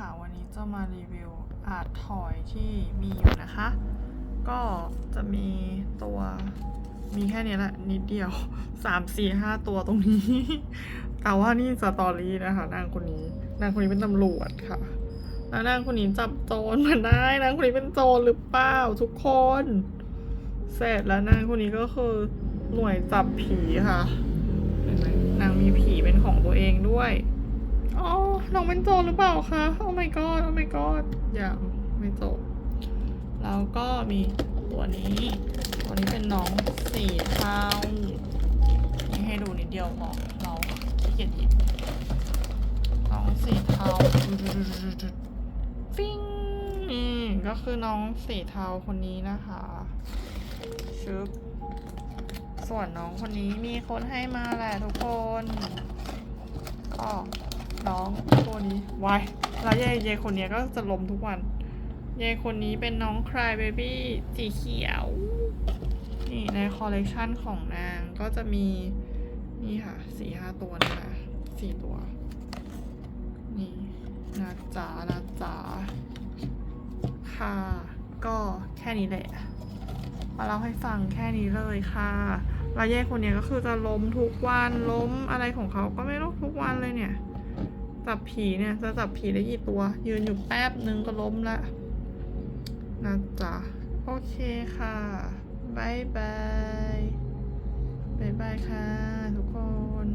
ค่ะ วันนี้จะมารีวิวอาร์ตทอยที่มีอยู่นะคะ ก็จะมีตัวมีแค่นี้แหละนิดเดียวสามสี่ห้าตัวตรงนี้ แต่ว่านี่สตอรี่นะคะนางคนนี้ นางคนนี้เป็นตำรวจค่ะ แล้วนางคนนี้จับโจรมาได้นางคนนี้เป็นโจรหรือเปล่าทุกคน เสร็จแล้วนางคนนี้ก็คือหน่วยจับผีค่ะเห็นไหมนางมีผีเป็นของตัวเองด้วยอ๋อ น้องเป็นโจรหรือเปล่าคะโอ้ my god โอ้ my god อย่างไม่จบแล้วก็มีตัวนี้ ตัวนี้เป็นน้องสีเทานี่ให้ดูนิดเดียวพอเราขี้เกียจหยิบน้องสีเทาฟิ้งนี่ก็คือน้องสีเทาคนนี้นะคะชึบส่วนน้องคนนี้มีคนให้มาแหละทุกคนก็ น้องตัวนี้วายแล้วยายยายคนนี้ก็จะล้มทุกวันยายคนนี้เป็นน้องคลายเบบี้สีเขียว นี่ในคอลเลกชันของนางก็จะมี นี่ค่ะสี่ห้าตัวนะคะสี่ตัว นี่นะจ๋านะจ๋าค่ะ ก็แค่นี้แหละมาเล่าให้ฟังแค่นี้เลยค่ะแล้วแย่คนนี้ก็คือจะล้มทุกวันล้มอะไรของเขาก็ไม่รู้ทุกวันเลยเนี่ย จับผีเนี่ยจะจับผีได้กี่ตัว ยืนอยู่แป๊บนึงก็ล้มละนะจ๊ะ โอเคค่ะบายบายบายบายค่ะ ทุกคน